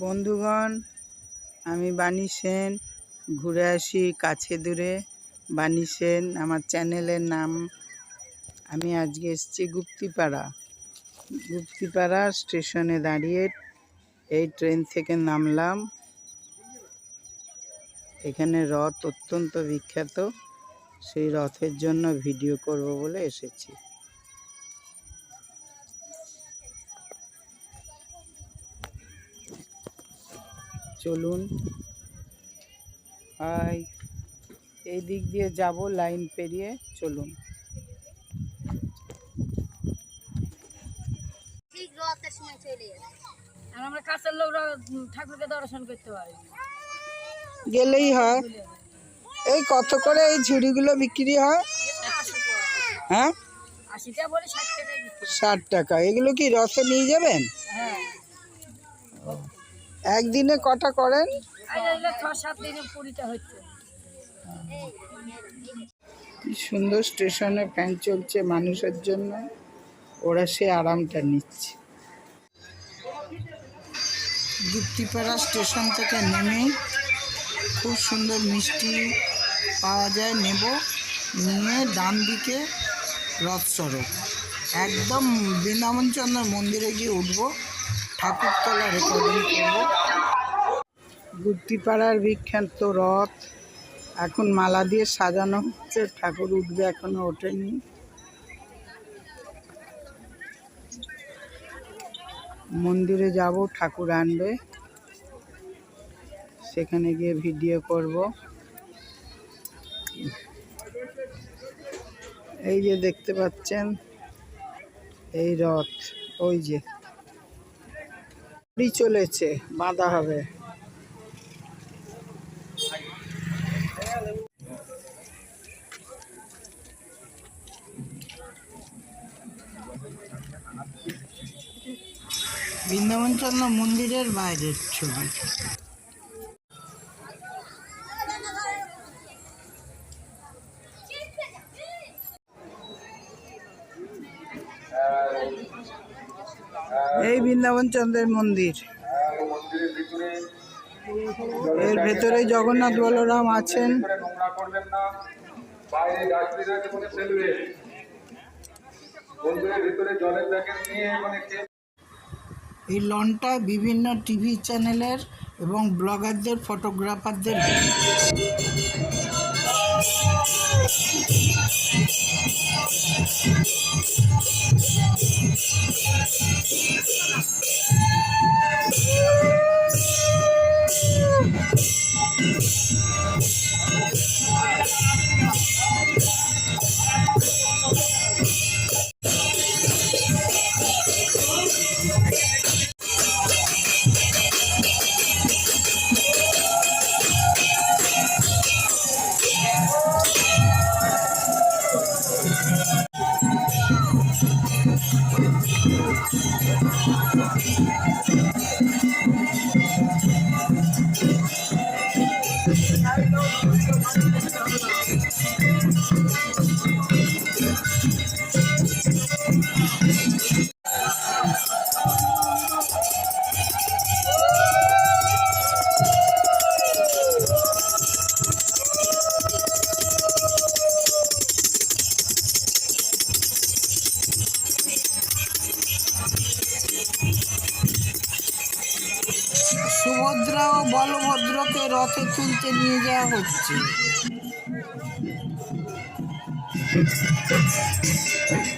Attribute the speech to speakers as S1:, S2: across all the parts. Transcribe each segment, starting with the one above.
S1: বন্ধুগণ, আমি বাণী সেন, ঘুরে আসি কাছে দূরে। বাণী সেন, আমার চ্যানেলের নাম। আমি আজকে এসেছি গুপ্তিপাড়া। গুপ্তিপাড়া স্টেশনে দাঁড়িয়ে এই ট্রেন থেকে নামলাম। এখানে রথ অত্যন্ত বিখ্যাত। সেই রথের জন্য ভিডিও করব বলে এসেছি। চলুন। হাই এই দিক দিয়ে যাব লাইন পেরিয়ে চলুন।
S2: আমরা কাছের লোকরা ঠাকুরকে দর্শন করতে পারি।
S1: গেলেই হয়। এই কত করে এই ঝুড়িগুলো বিক্রি হয়? হ্যাঁ।
S2: ষাট
S1: টাকা। এগুলো কি রসে নিয়ে যাবেন? একদিনে কটা করেন? কি সুন্দর স্টেশনে ফ্যান চলছে মানুষের জন্য। ওরা সে আরামটা নিচ্ছে। যুক্তিপাড়া স্টেশন থেকে নেমে খুব সুন্দর মিষ্টি পাওয়া যায়। নেব। নিয়ে ডান দিকে রথ সড়ক একদম বৃন্দাবনচন্দ্র মন্দিরে গিয়ে উঠবো। ঠাকুরতলা রেকর্ডিং করব। গুপ্তিপাড়ার বিখ্যাত রথ। এখন মালা দিয়ে সাজানো হচ্ছে। ঠাকুর উঠবে এখনও ওঠেনি। মন্দিরে যাব, ঠাকুর আনবে। সেখানে গিয়ে ভিডিও করব। এই যে দেখতে পাচ্ছেন, এই রথ, ওই যে। চলেছে, বাঁধা হবে। বৃন্দাবনচন্দ্র মন্দিরের বাইরের ছবি। এই বৃন্দাবনচন্দ্রের মন্দির। এর ভেতরে জগন্নাথ বলরাম আছেন।
S3: ভিতরে জলের নিয়ে মানে
S1: এই লনটা বিভিন্ন টিভি চ্যানেলের এবং ব্লগারদের ফটোগ্রাফারদের「そろーりそ
S4: ろりそろり」Thank you.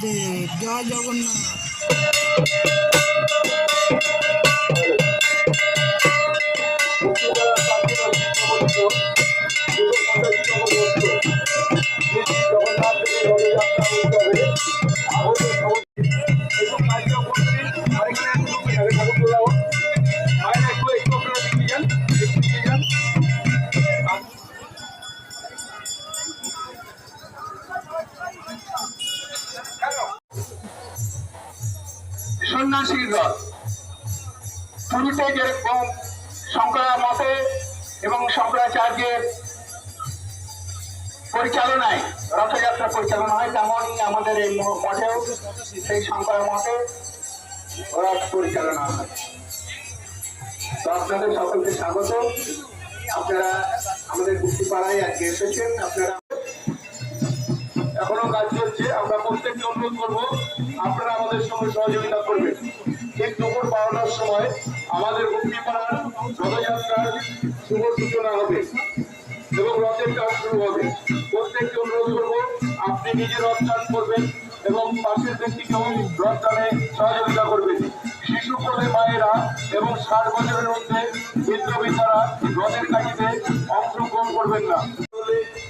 S4: জয় জগন্নাথ
S3: পুরীতে যেরকম শঙ্করা মতে এবং শঙ্করাচার্যের পরিচালনায় রথযাত্রা পরিচালনা হয়, তেমনই আমাদের এই মঠেও সেই শঙ্করা মঠে রথ পরিচালনা হয়। তো আপনাদের সকলকে স্বাগত। আপনারা আমাদের গুপ্তিপাড়ায় আজকে এসেছেন। আপনারা এখনও কাজ চলছে। আমরা প্রত্যেককে অনুরোধ করব, আপনারা আমাদের সঙ্গে সহযোগিতা করবেন। ঠিক দুপুর বারোটার সময় আমাদের গুপ্তিপাড়ার রথযাত্রার শুভ সূচনা হবে এবং রথের কাজ শুরু হবে। প্রত্যেককে অনুরোধ করব, আপনি নিজে রথ চান করবেন এবং পাশের ব্যক্তিকেও রথ টানে সহযোগিতা করবেন। শিশু কোলে মায়েরা এবং ষাট বছরের মধ্যে বৃদ্ধ বৃদ্ধারা রথের কাজে অংশগ্রহণ করবেন না।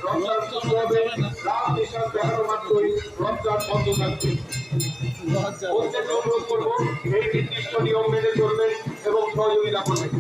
S3: রথযাত্রা শুরু হবে। রাম নিশান দেখানো মাত্রই রথযাত্রা বন্ধ থাকবে। প্রত্যেককে অনুরোধ করব, এই সহযোগিতা করবেন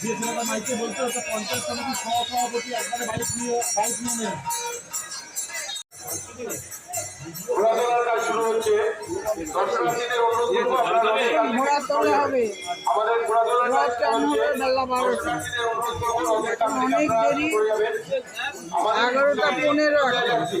S5: যে ছেলেটা মাইকে বলতে হচ্ছে পঞ্চায়েত সমিতির সহসভাপতি একবারে বাইক নিয়ে বাইক নিয়ে নেন
S3: কাজ শুরু হচ্ছে।
S4: অনেক দেরি।
S3: করে যাবেন। আমাদের
S4: এগারোটা পনেরো
S3: রথের যে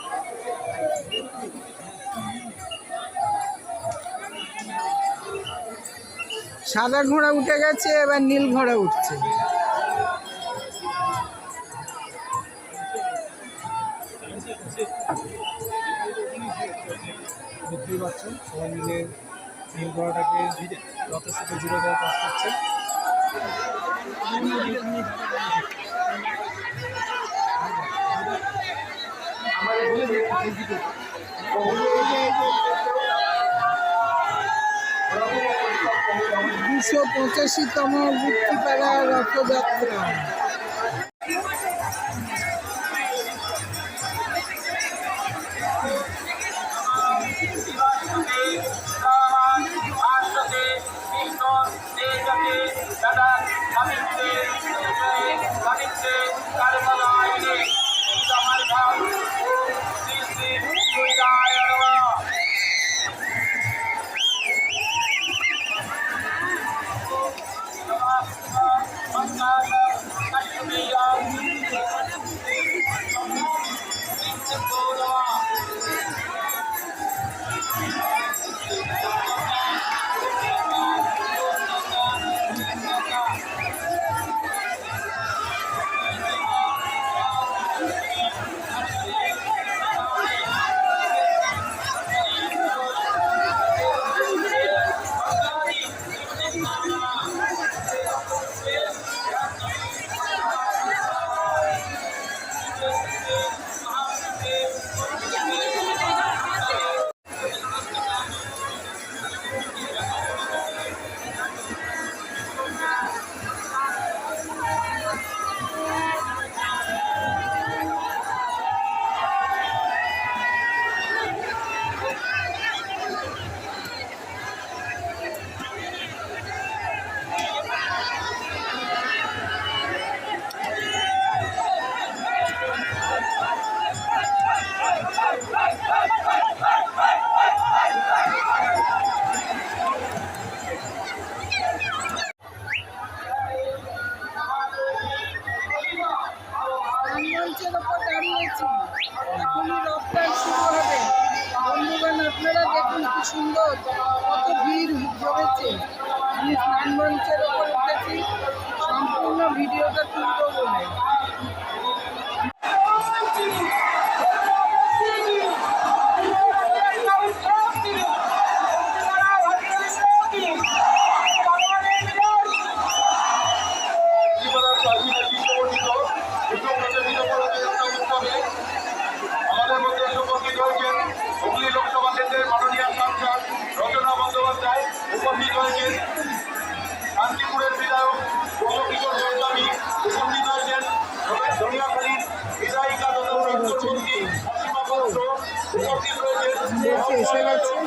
S4: সাদা ঘোড়া উঠে গেছে এবার নীল ঘোড়া উঠছে। দুশো পঁচাশিতম গুপ্তিপাড়া রথযাত্রা।
S3: Thank you.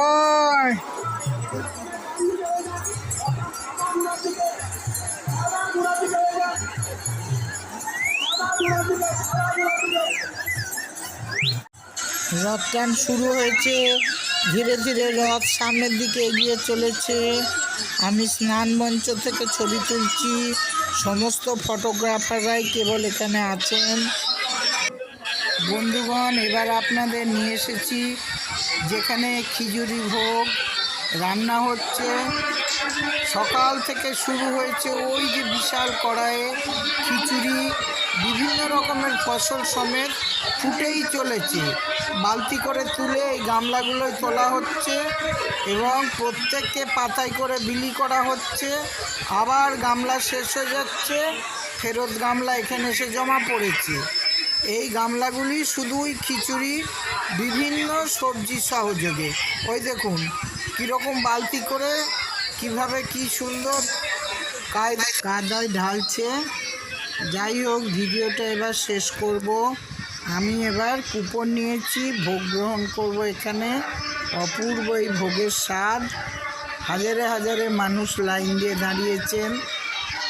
S4: জয় রথ টান শুরু হয়েছে। ধীরে ধীরে রথ সামনের দিকে এগিয়ে চলেছে। আমি স্নান মঞ্চ থেকে ছবি তুলছি। সমস্ত ফটোগ্রাফাররাই কেবল এখানে আছেন। বন্ধুগণ, এবার আপনাদের নিয়ে এসেছি যেখানে খিচুড়ি ভোগ, রান্না হচ্ছে। সকাল থেকে শুরু হয়েছে ওই যে বিশাল কড়াইয়ে খিচুড়ি, বিভিন্ন রকমের ফসল সমেত ফুটেই চলেছে। বালতি করে তুলে এই গামলাগুলোয় তোলা হচ্ছে এবং প্রত্যেককে পাতায় করে বিলি করা হচ্ছে। আবার গামলা শেষ হয়ে যাচ্ছে, ফেরত গামলা এখানে এসে জমা পড়েছে। এই গামলাগুলি শুধুই খিচুড়ি, বিভিন্ন সবজি সহযোগে। ওই দেখুন, কীরকম বালতি করে কীভাবে কি সুন্দর কাদায় ঢালছে। যাই হোক, ভিডিওটা এবার শেষ করব। আমি এবার কুপন নিয়েছি, ভোগ গ্রহণ করব এখানে। অপূর্ব এই ভোগের স্বাদ। হাজারে হাজারে মানুষ লাইন দিয়ে দাঁড়িয়েছেন।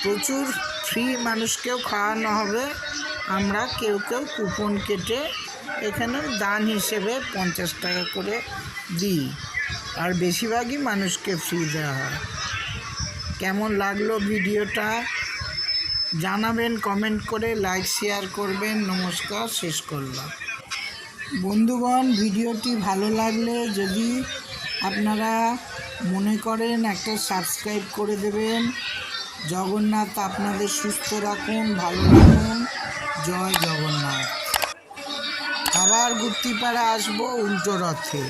S4: প্রচুর ফ্রি মানুষকেও খাওয়ানো হবে। আমরা কেউ কেউ কুপন কেটে এখানে দান হিসেবে পঞ্চাশ টাকা করে দিই। আর বেশিরভাগই মানুষকে ফ্রি দেওয়া হয়। কেমন লাগল ভিডিওটা? জানাবেন কমেন্ট করে লাইক শেয়ার করবেন। নমস্কার, শেষ করলাম। বন্ধুগণ, ভিডিওটি ভালো লাগলে যদি আপনারা মনে করেন একটা সাবস্ক্রাইব করে দেবেন। জগন্নাথ আপনাদের সুস্থ রাখুন ভালো রাখুন। জয় জগন্নাথ। আবার গুপ্তিপাড়া আসব উল্টো রথে।